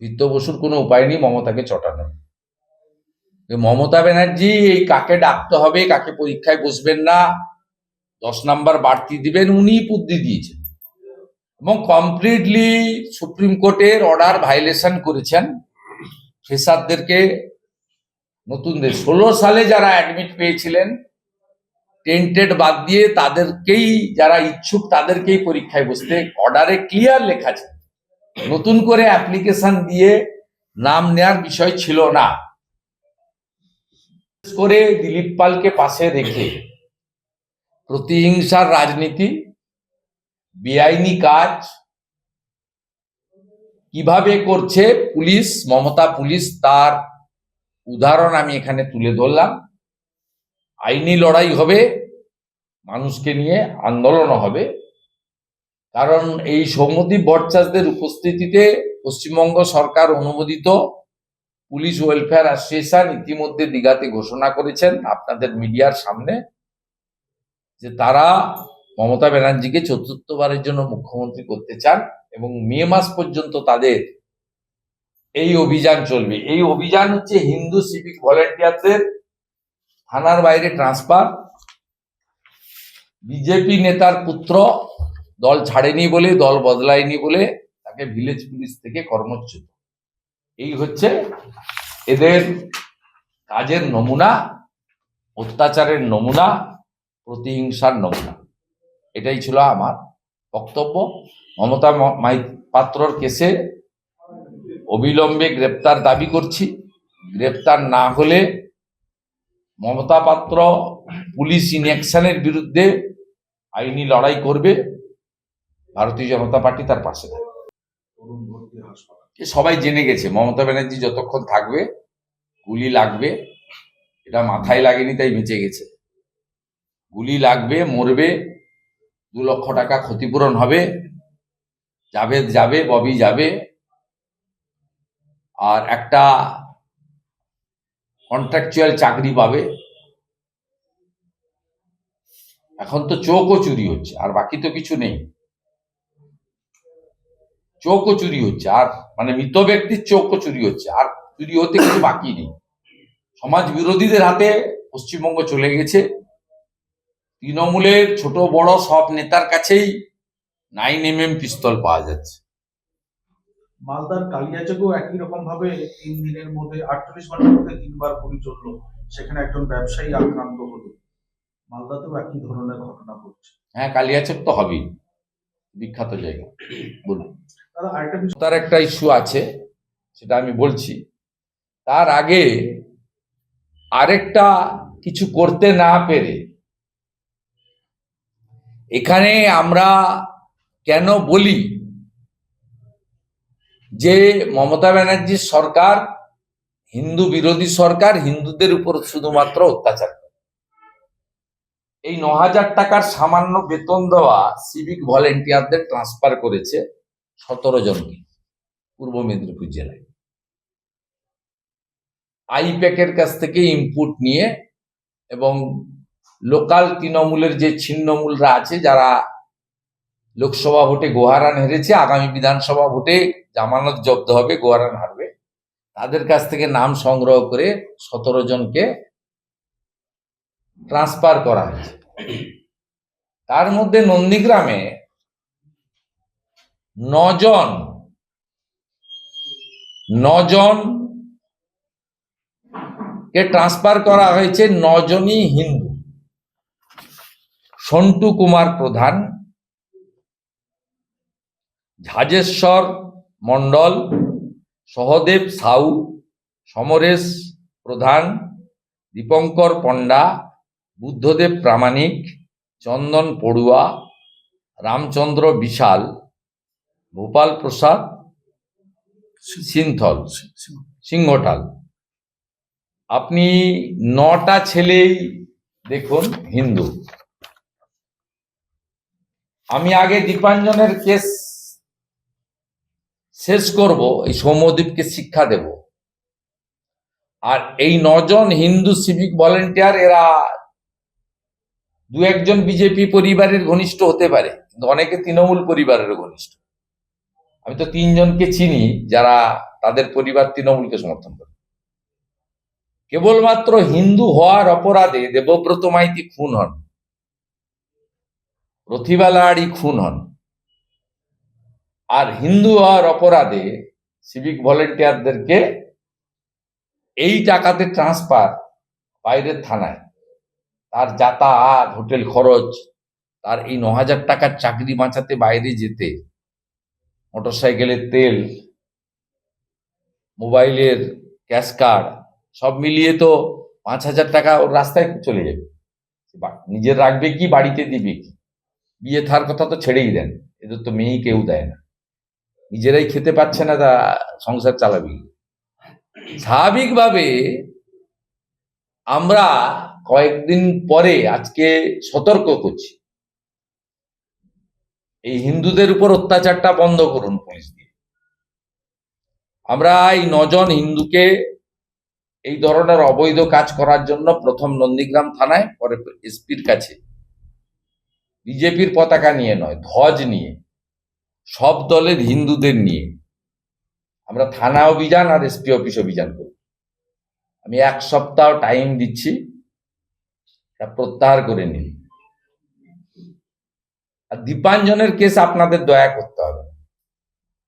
বিত্ত বসুর কোনো উপায় নেই, মমতাকে চটানো। মমতা ব্যানার্জি, এই কাকে ডাকতে হবে, কাকে পরীক্ষায় বসবেন না, দশ নাম্বার বাড়তি দিবেন, উনি বুদ্ধি দিয়েছেন। এবং কমপ্লিটলি সুপ্রিম কোর্টের অর্ডার ভাইলেশন করেছেন। ফেসারদেরকে নতুনদের ষোলো সালে যারা অ্যাডমিট পেয়েছিলেন টেন্টেড বাদ দিয়ে তাদেরকেই, যারা ইচ্ছুক তাদেরকেই পরীক্ষায় বসতে অর্ডারে ক্লিয়ার লেখা আছে নতুন করে অ্যাপ্লিকেশন দিয়ে নাম নেয়ার বিষয় ছিল না। করে দিলীপ পালকে পাশে রেখে প্রতিহিংসার রাজনীতি, বেআইনি কাজ, কীভাবে করছে পুলিশ, মমতা পুলিশ তার উদাহরণ আমি এখানে তুলে ধরলাম। আইনি লড়াই হবে, মানুষকে নিয়ে আন্দোলনও হবে। কারণ এই সৌমদ্বীপ ভট্টাচার্যদের উপস্থিতিতে পশ্চিমবঙ্গ সরকার অনুমোদিত পুলিশ ওয়েলফেয়ার অ্যাসোসিয়েশন ইতিমধ্যে দিঘাতে ঘোষণা করেছেন আপনাদের মিডিয়ার সামনে যে তারা মমতা ব্যানার্জিকে চতুর্থবারের জন্য মুখ্যমন্ত্রী করতে চান এবং মে মাস পর্যন্ত তাদের এই অভিযান চলবে। এই অভিযান হচ্ছে হিন্দু সিভিক ভলেন্টিয়ারদের থানার বাইরে ট্রান্সফার বিজেপি নেতার পুত্র দল ছাড়েনি বলে, দল বদলায়নি বলে তাকে ভিলেজ পুলিশ থেকে কর্মচ্যুত। এই হচ্ছে এদের কাজের নমুনা, অত্যাচারের নমুনা, প্রতিহিংসার নমুনা। এটাই ছিল আমার বক্তব্য। মমতা মাই পাত্রর কেসে অবিলম্বে গ্রেপ্তার দাবি করছি। গ্রেপ্তার না হলে মমতা পাত্র পুলিশ ইনঅ্যাকশনের বিরুদ্ধে আইনি লড়াই করবে। ভারতীয় জনতা পার্টি তার পাশে থাকবে সবাই জেনে গেছে মমতা ব্যানার্জি যতক্ষণ থাকবে গুলি লাগবে এটা মাথায় লাগেনি তাই বেঁচে গেছে। গুলি লাগবে মরবে দু লক্ষ টাকা ক্ষতিপূরণ হবে জাভেদ যাবে ববি যাবে। আর একটা কন্ট্রাকচুয়াল চাকরি পাবে। এখন তো চোখও চুরি হচ্ছে আর বাকি তো কিছু নেই। চোখও চুরি হচ্ছে। আর মানে মৃত ব্যক্তির চোখও চুরি হচ্ছে। আর চুরি হতে কিছু বাকি নেই। সমাজ বিরোধীদের হাতে পশ্চিমবঙ্গ চলে গেছে। তৃণমূলের ছোট বড় সব নেতার কাছেই নাইন এম এম পিস্তল পাওয়া যাচ্ছে। মালদার কালিয়াচকেও একই রকম ভাবে তিন দিনের মধ্যে আটচল্লিশ ঘণ্টার মধ্যে তিনবার গুলি চলল। সেখানে একজন ব্যবসায়ী আক্রান্ত হলো। মালদাতেও একই ধরনের ঘটনা ঘটছে। হ্যাঁ কালিয়াচক তো হবেই। বিখ্যাত জায়গা। বলুন। তারা একটা ইস্যু আছে সেটা আমি বলছি। তার আগে আরেকটা কিছু করতে না পেরে এখানে আমরা কেন বলি যে মমতা ব্যানার্জির সরকার হিন্দু বিরোধী সরকার হিন্দুদের উপর শুধুমাত্র অত্যাচার করে। এই ন হাজার টাকার সামান্য বেতন দেওয়া সিভিক ভলেন্টিয়ারদের ট্রান্সফার করেছে সতেরো জনকে পূর্ব মেদিনীপুর জেলায়। আইপ্যাকের কাছ থেকে ইনপুট নিয়ে এবং লোকাল তৃণমূলের যে ছিন্নমূলরা আছে, যারা লোকসভা ভোটে গোহারান হেরেছে, আগামী বিধানসভা ভোটে জামানত জব্দ হবে, গোহারান হারবে, তাদের কাছ থেকে নাম সংগ্রহ করে সতেরো জনকে ট্রান্সফার করা হয়েছে। তার মধ্যে নন্দীগ্রামে নজন নজন কে ট্রান্সফার করা হয়েছে, নজনই হিন্দু। সন্টু কুমার প্রধান, ঝাজেশ্বর মণ্ডল, সহদেব সাউ, সমরেশ প্রধান, দীপঙ্কর পণ্ডা বুদ্ধদেব প্রামাণিক, চন্দন পড়ুয়া, রামচন্দ্র বিশাল ভোপাল প্রসাদ, সিনথল, সিংহটাল। আপনি নটা ছেলেই দেখুন হিন্দু। আমি আগে দীপাঞ্জনের কেস শেষ করব, এই সৌম্যদীপকে শিক্ষা দেব। আর এই নজন হিন্দু সিভিক ভলেন্টিয়ার এরা দু একজন বিজেপি পরিবারের ঘনিষ্ঠ হতে পারে, কিন্তু অনেকে তৃণমূল পরিবারের ঘনিষ্ঠ। আমি তো তিনজনকে চিনি যারা তাদের পরিবার তৃণমূলকে সমর্থন করে। কেবলমাত্র হিন্দু হওয়ার অপরাধে দেবব্রত মাইতি খুন হন। প্রতিভা লাহারি খুন হন। আর হিন্দু হওয়ার অপরাধে সিভিক ভলেন্টিয়ারদেরকে এই টাকাতে ট্রান্সফার বাইরের থানায় তার যাতায়াত, হোটেল খরচ, তার এই ন হাজার টাকার চাকরি বাঁচাতে বাইরে যেতে, মোটরসাইকেলের তেল, মোবাইলের ক্যাশ কার্ড, সব মিলিয়ে তো পাঁচ হাজার টাকা ওর রাস্তায় চলে যাবে। নিজের রাখবে কি, বাড়িতে দিবে কি? বিয়ে থার কথা তো ছেড়েই দেন, এদের তো মেয়েই কেউ দেয় না। নিজেরাই খেতে পাচ্ছে না, তা সংসার চালাবি। স্বাভাবিকভাবে আমরা কয়েকদিন পরে আজকে সতর্ক করছি। এই হিন্দুদের উপর অত্যাচারটা বন্ধ করুন পুলিশ দিয়ে। আমরা এই নজন হিন্দুকে এই ধরনের অবৈধ কাজ করার জন্য প্রথম নন্দীগ্রাম থানায়, পরে এসপির কাছে, বিজেপির পতাকা নিয়ে নয়, ধ্বজ নিয়ে, সব দলের হিন্দুদের নিয়ে। আমরা থানা অভিযান আর এসপি অফিস অভিযান করব আমি এক সপ্তাহ টাইম দিচ্ছি। প্রত্যাহার করে নিন। আর দীপাঞ্জনের কেস আপনাদের দয়া করতে হবে।